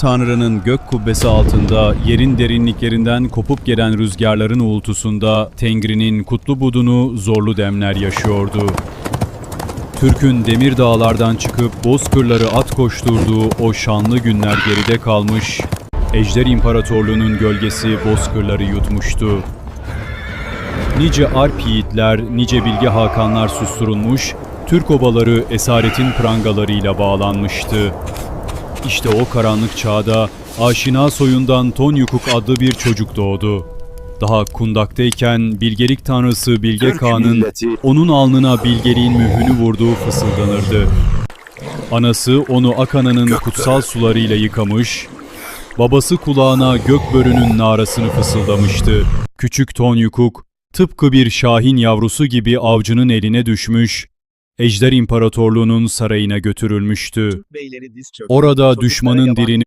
Tanrı'nın gök kubbesi altında yerin derinliklerinden kopup gelen rüzgarların uğultusunda Tengri'nin kutlu budunu zorlu demler yaşıyordu. Türk'ün demir dağlardan çıkıp bozkırları at koşturduğu o şanlı günler geride kalmış, Ejder İmparatorluğu'nun gölgesi bozkırları yutmuştu. Nice Alp yiğitler, nice bilge hakanlar susturulmuş, Türk obaları esaretin prangalarıyla bağlanmıştı. İşte o karanlık çağda aşina soyundan Tonyukuk adlı bir çocuk doğdu. Daha kundaktayken bilgelik tanrısı Bilge Kağan'ın onun alnına bilgeliğin mührünü vurduğu fısıldanırdı. Anası onu Akana'nın kutsal sularıyla yıkamış, babası kulağına gökbörünün narasını fısıldamıştı. Küçük Tonyukuk, tıpkı bir şahin yavrusu gibi avcının eline düşmüş, Ejder İmparatorluğu'nun sarayına götürülmüştü. Orada düşmanın dilini